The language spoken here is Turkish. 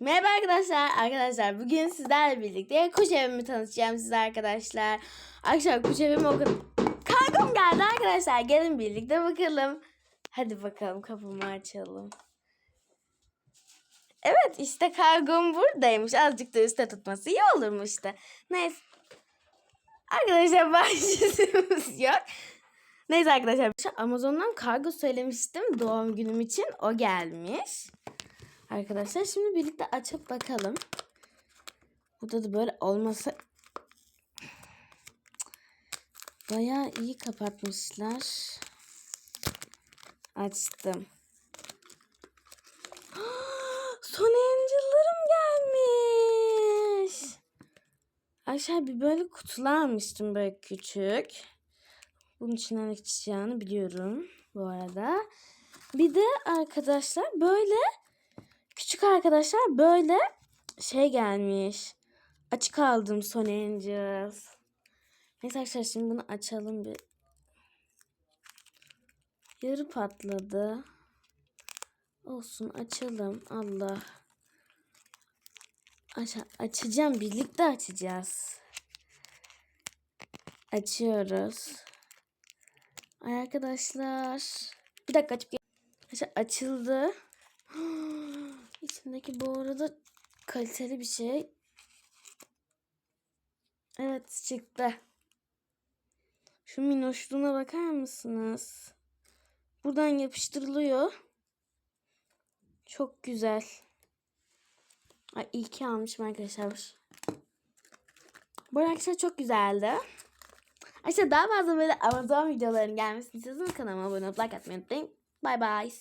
Merhaba arkadaşlar. Arkadaşlar bugün sizlerle birlikte kuş evimi tanıtacağım size arkadaşlar. Arkadaşlar kuş evim o kadar... Kargom geldi arkadaşlar. Gelin birlikte bakalım. Hadi bakalım kapımı açalım. Evet işte kargom buradaymış. Azıcık da üstte tutması iyi olurmuş da. Neyse. Arkadaşlar bahçesimiz yok. Neyse arkadaşlar. Amazon'dan kargo söylemiştim doğum günüm için. O gelmiş. Arkadaşlar şimdi birlikte açıp bakalım. Burada da böyle olmasa bayağı iyi kapatmışlar. Açtım. Son Angel'larım gelmiş. Aşağı bir böyle kutular almıştım böyle küçük. Bunun içinden ne çıkacağını biliyorum bu arada. Bir de arkadaşlar böyle Küçük arkadaşlar böyle şey gelmiş. Açık aldım Son Angels. Neyse arkadaşlar şimdi bunu açalım bir. Yarı patladı. Olsun açalım. Allah. Aç açacağım. Birlikte açacağız. Açıyoruz. Ay arkadaşlar. Bir dakika açıp açıldı. İçindeki bu arada kaliteli bir şey. Evet çıktı. Şu minnoşluğuna bakar mısınız? Buradan yapıştırılıyor. Çok güzel. Ay iyi ki almışım arkadaşlar. Bu arkadaşlar çok güzeldi. Arkadaşlar daha fazla böyle Amazon videoların gelmesini istiyorsanız kanalıma abone olup like atmayı unutmayın. Bye bye.